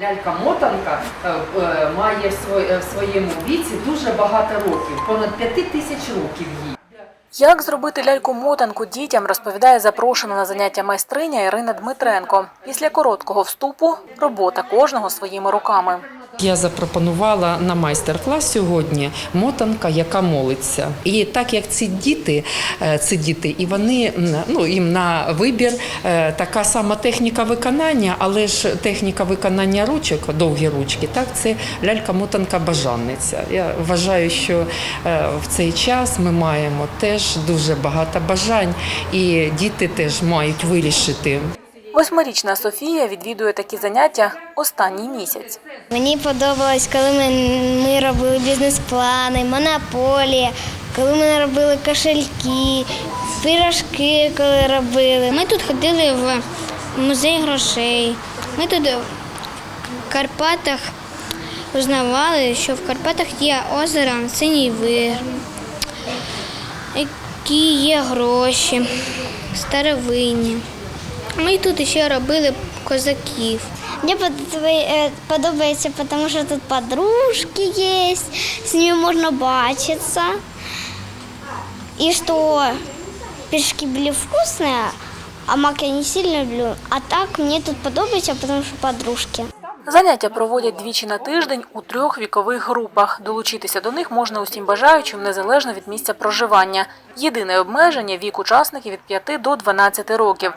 Лялька-мотанка е, е, має е, в своєму віці дуже багато років, понад п'яти тисяч років їй. Як зробити ляльку-мотанку дітям, розповідає запрошена на заняття майстриня Ірина Дмитренко. Після короткого вступу робота кожного своїми руками. Я запропонувала на майстер-клас сьогодні мотанка, яка молиться. І так як ці діти, е, це діти, і вони ну їм на вибір е, така сама техніка виконання, але ж техніка виконання ручок, довгі ручки, так це лялька-мотанка бажанниця. Я вважаю, що е, в цей час ми маємо теж дуже багато бажань, і діти теж мають вирішити. Восьмирічна Софія відвідує такі заняття останній місяць. Мені подобалось, коли ми, ми робили бізнес-плани, монополія, коли ми робили кошельки, пирожки, коли робили. Ми тут ходили в музей грошей. Ми тут в Карпатах узнавали, що в Карпатах є озеро Синій Вир, які є гроші, старовинні. Ми тут ще робили козаків. Мені подобається, тому що тут подружки є, з ними можна бачитися. І що пирожки були вкусні, а мак я не сильно люблю. А так мені тут подобається, тому що подружки. Заняття проводять двічі на тиждень у трьох вікових групах. Долучитися до них можна усім бажаючим незалежно від місця проживання. Єдине обмеження – вік учасників від 5 до 12 років.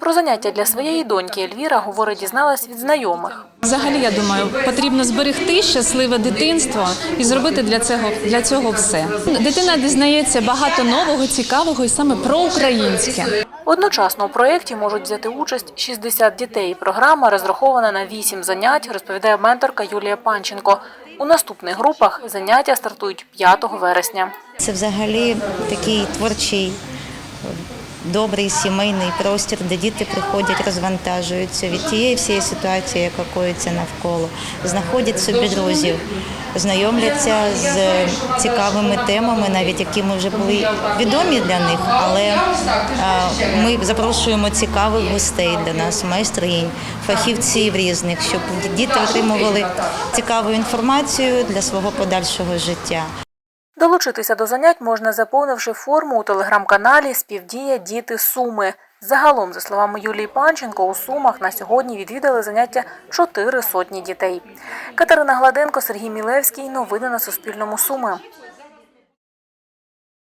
Про заняття для своєї доньки Ельвіра, говорить, дізналась від знайомих. Взагалі, я думаю, потрібно зберегти щасливе дитинство і зробити для цього для цього все. Дитина дізнається багато нового, цікавого і саме про українське. Одночасно у проєкті можуть взяти участь 60 дітей. Програма розрахована на 8 занять, розповідає менторка Юлія Панченко. У наступних групах заняття стартують 5 вересня. Це взагалі такий творчий, добрий сімейний простір, де діти приходять, розвантажуються від тієї всієї ситуації, яка коїться навколо, знаходять собі друзів, знайомляться з цікавими темами, навіть які ми вже були відомі для них, але ми запрошуємо цікавих гостей до нас, майстринь, фахівців різних, щоб діти отримували цікаву інформацію для свого подальшого життя. Долучитися до занять можна, заповнивши форму у телеграм-каналі Співдія Діти Суми. Загалом, за словами Юлії Панченко, у Сумах на сьогодні відвідали заняття чотири сотні дітей. Катерина Гладенко, Сергій Мілевський. Новини на Суспільному. Суми.